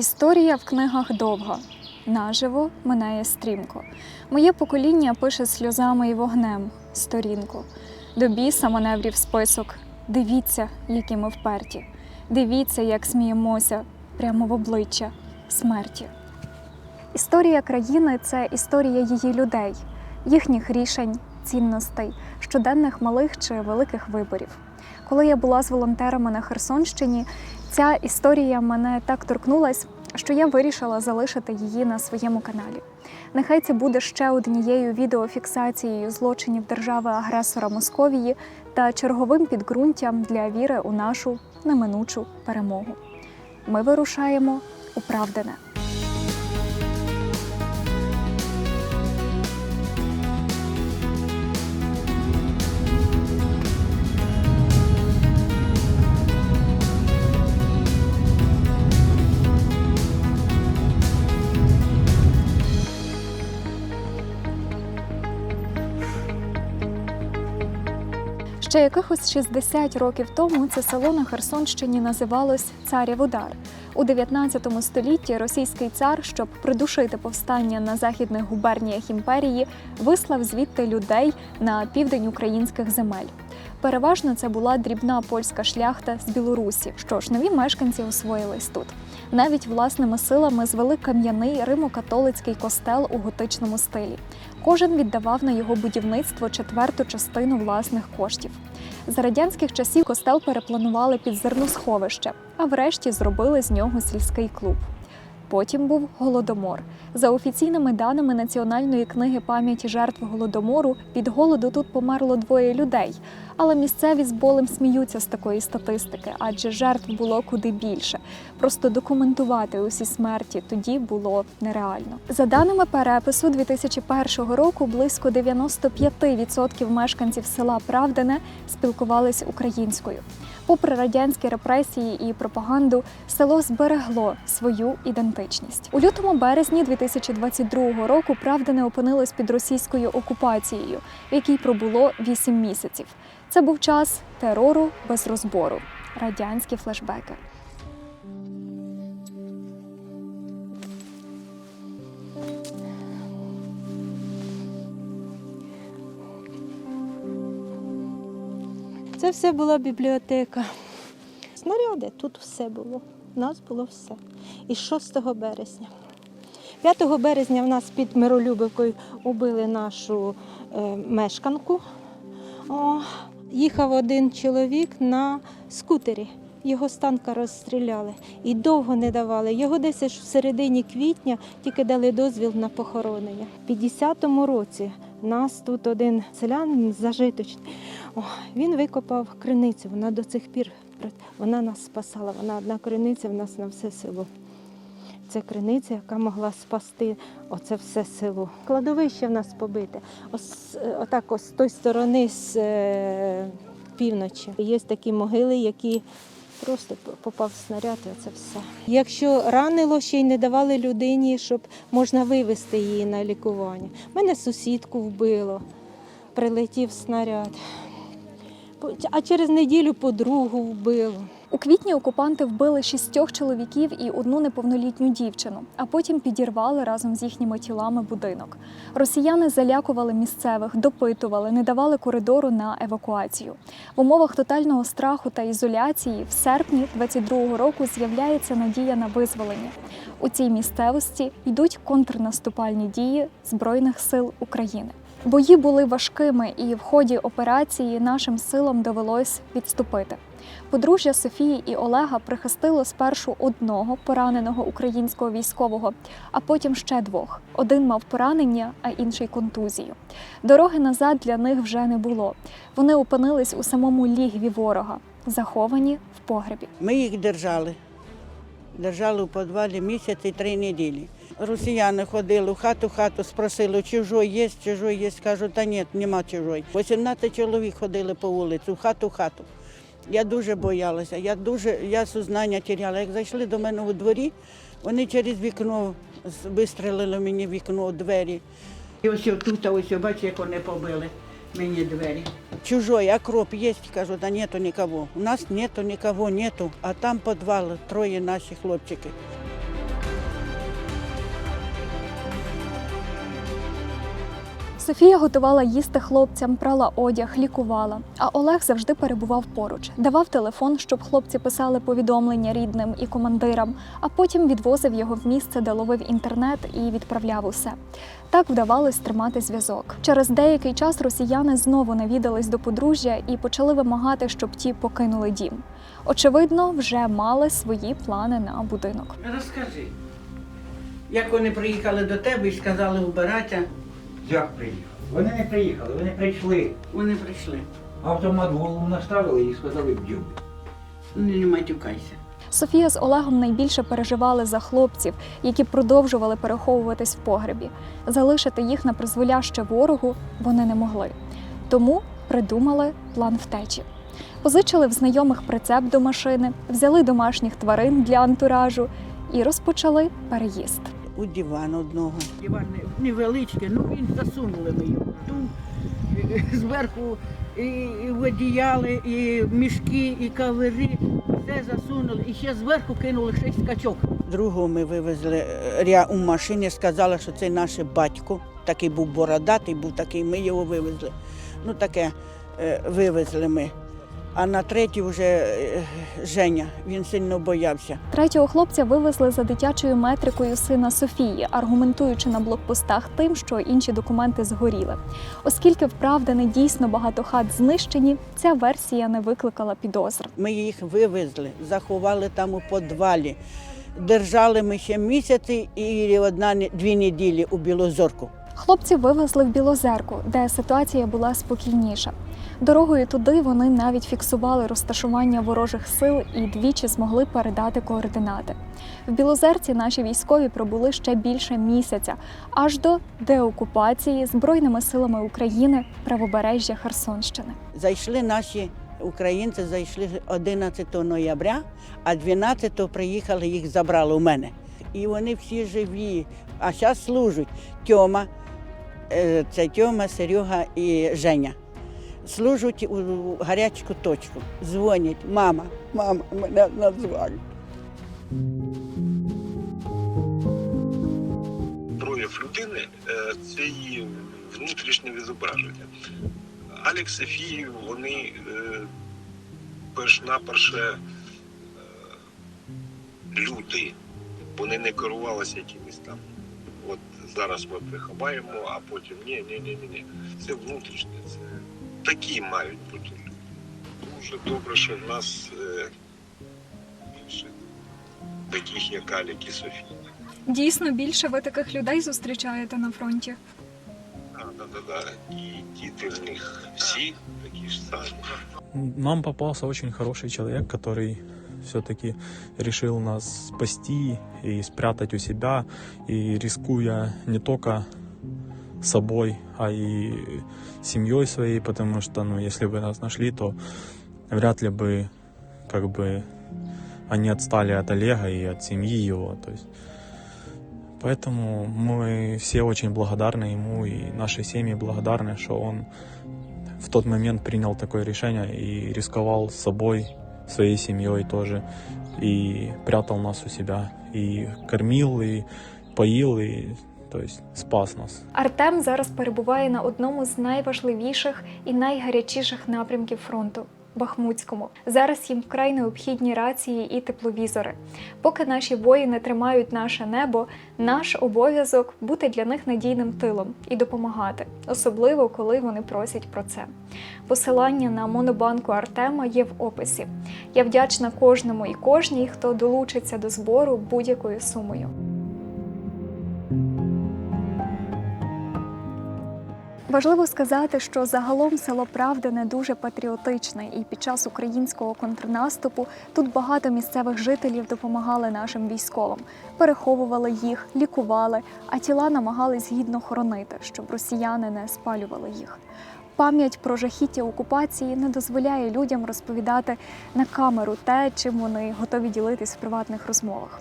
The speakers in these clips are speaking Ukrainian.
Історія в книгах довга, наживо минає стрімко. Моє покоління пише сльозами і вогнем сторінку. До біса маневрів список. Дивіться, які ми вперті. Дивіться, як сміємося прямо в обличчя смерті. Історія країни це історія її людей, їхніх рішень, цінностей, щоденних малих чи великих виборів. Коли я була з волонтерами на Херсонщині, ця історія мене так торкнулась, що я вирішила залишити її на своєму каналі. Нехай це буде ще однією відеофіксацією злочинів держави-агресора Московії та черговим підґрунтям для віри у нашу неминучу перемогу. Ми вирушаємо у. Ще якихось 60 років тому це село на Херсонщині називалось Царів Удар. У 19 столітті російський цар, щоб придушити повстання на західних губерніях імперії, вислав звідти людей на південь українських земель. Переважно це була дрібна польська шляхта з Білорусі. Що ж, нові мешканці освоїлись тут. Навіть власними силами звели кам'яний римо-католицький костел у готичному стилі. Кожен віддавав на його будівництво четверту частину власних коштів. За радянських часів костел перепланували під зерносховище, а врешті зробили з нього сільський клуб. Потім був голодомор. За офіційними даними Національної книги пам'яті жертв голодомору, від голоду тут померло двоє людей. Але місцеві з болем сміються з такої статистики, адже жертв було куди більше. Просто документувати усі смерті тоді було нереально. За даними перепису 2001 року, близько 95% мешканців села Правдине спілкувались українською. Попри радянські репресії і пропаганду, село зберегло свою ідентичність. У лютому березні 2022 року Правда не опинилось під російською окупацією, в якій пробуло 8 місяців. Це був час терору без розбору, радянські флешбеки. Це все була бібліотека. Снаряди, тут все було. У нас було все. І 6 березня. 5 березня в нас під Миролюбівкою убили нашу е, мешканку. О, їхав один чоловік на скутері. Його з танка розстріляли і довго не давали. Його десь в середині квітня тільки дали дозвіл на похоронення. В 50-му році нас тут один селянин зажиточний. О, він викопав криницю. Вона до цих пір вона нас спасала. Вона одна криниця в нас на все село. Це криниця, яка могла спасти оце все село. Кладовище в нас побите. Ось отак, ось з тої сторони, з е, півночі. Є такі могили, які просто попав снаряд, і це все. Якщо ранило, ще й не давали людині, щоб можна вивезти її на лікування. Мене сусідку вбило, прилетів снаряд. А через неділю подругу вбило. У квітні окупанти вбили шістьох чоловіків і одну неповнолітню дівчину, а потім підірвали разом з їхніми тілами будинок. Росіяни залякували місцевих, допитували, не давали коридору на евакуацію. В умовах тотального страху та ізоляції в серпні 22-го року з'являється надія на визволення. У цій місцевості йдуть контрнаступальні дії Збройних сил України. Бої були важкими, і в ході операції нашим силам довелось відступити. Подружжя Софії і Олега прихистило спершу одного пораненого українського військового, а потім ще двох. Один мав поранення, а інший контузію. Дороги назад для них вже не було. Вони опинились у самому лігві ворога, заховані в погребі. Ми їх держали. Держали у підвалі місяць і три неділі. Росіяни ходили в хату хату, спросили, чужой є, чужой є. Кажу, та ні, нема чужой. 18 чоловік ходили по вулиці, в хату, хату. Я дуже боялася, я дуже я сознання теряла. Як зайшли до мене у дворі, вони через вікно вистрелили мені вікно, двері. І ось тут, ось бачите, як вони побили мені двері. Чужой, окроп є, кажу, да нету нікого. У нас нету нікого, нету. А там підвал, троє наші хлопчики. Софія готувала їсти хлопцям, прала одяг, лікувала. А Олег завжди перебував поруч, давав телефон, щоб хлопці писали повідомлення рідним і командирам, а потім відвозив його в місце, де ловив інтернет і відправляв усе. Так вдавалось тримати зв'язок. Через деякий час росіяни знову навідались до подружжя і почали вимагати, щоб ті покинули дім. Очевидно, вже мали свої плани на будинок. Розкажи, як вони приїхали до тебе і сказали убирати, Як приїхали? Вони не приїхали, вони прийшли. вони прийшли. Автомат в голову наставили і сказали. Ну, не матюкайся. Софія з Олегом найбільше переживали за хлопців, які продовжували переховуватись в погребі. Залишити їх на призволяще ворогу вони не могли. Тому придумали план втечі. Позичили в знайомих прицеп до машини, взяли домашніх тварин для антуражу і розпочали переїзд. У диван одного. Диван невеличкий, ну він засунули ми його. Ту, е, зверху і, і в одіяли, і мішки, і кавери. Все засунули. І ще зверху кинули шість качок. Другого ми вивезли е, ря у машині, сказали, що це наш батько. Такий був бородатий, був такий, ми його вивезли. Ну таке е, вивезли ми. А на третій вже е, Женя, він сильно боявся. Третього хлопця вивезли за дитячою метрикою сина Софії, аргументуючи на блокпостах тим, що інші документи згоріли. Оскільки вправда не дійсно багато хат знищені, ця версія не викликала підозр. Ми їх вивезли, заховали там у підвалі. Держали ми ще місяці і одна дві неділі у Білозорку. Хлопці вивезли в Білозерку, де ситуація була спокійніша. Дорогою туди вони навіть фіксували розташування ворожих сил і двічі змогли передати координати. В Білозерці наші військові пробули ще більше місяця, аж до деокупації Збройними силами України правобережжя Херсонщини. Зайшли наші українці, зайшли 11 ноября, а 12 приїхали, їх забрали у мене. І вони всі живі, а зараз служать Тьома, е, це Тьома, Серега і Женя. Служать у гарячку точку. Дзвонять, мама, мама, мене назвали. прояв людини е, це її внутрішнє відзображення. Алекс Софію, вони е, перш-наперше е, люди. Вони не керувалися якимись там. От зараз ми приховаємо, а потім ні, ні, ні, ні, ні. Це внутрішнє, це такі мають бути люди. Дуже добре, що в нас е, більше таких, як Алік і Софія. Дійсно, більше ви таких людей зустрічаєте на фронті. Да, да, да, да. І діти в них всі такі ж самі. Нам попался очень хороший человек, который все-таки решил нас спасти и спрятать у себя, и рискуя не только собой, а и семьей своей, потому что, ну, если бы нас нашли, то вряд ли бы, как бы, они отстали от Олега и от семьи его, то есть. Поэтому мы все очень благодарны ему, и наши семьи благодарны, что он в тот момент принял такое решение и рисковал собой, своей семьей тоже, и прятал нас у себя, и кормил, и поил, и то есть спас нас. Артем зараз перебуває на одному з найважливіших і найгарячіших напрямків фронту. Бахмутському зараз їм вкрай необхідні рації і тепловізори. Поки наші воїни тримають наше небо, наш обов'язок бути для них надійним тилом і допомагати, особливо коли вони просять про це. Посилання на монобанку Артема є в описі. Я вдячна кожному і кожній, хто долучиться до збору будь-якою сумою. Важливо сказати, що загалом село Правдине дуже патріотичне, і під час українського контрнаступу тут багато місцевих жителів допомагали нашим військовим, переховували їх, лікували, а тіла намагались гідно хоронити, щоб росіяни не спалювали їх. Пам'ять про жахіття окупації не дозволяє людям розповідати на камеру те, чим вони готові ділитись в приватних розмовах.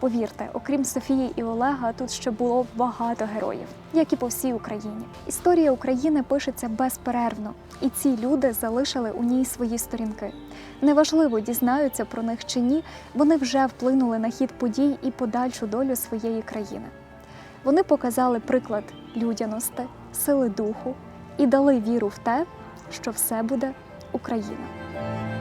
Повірте, окрім Софії і Олега, тут ще було багато героїв, як і по всій Україні. Історія України пишеться безперервно, і ці люди залишили у ній свої сторінки. Неважливо, дізнаються про них чи ні, вони вже вплинули на хід подій і подальшу долю своєї країни. Вони показали приклад людяності, сили духу і дали віру в те, що все буде Україна.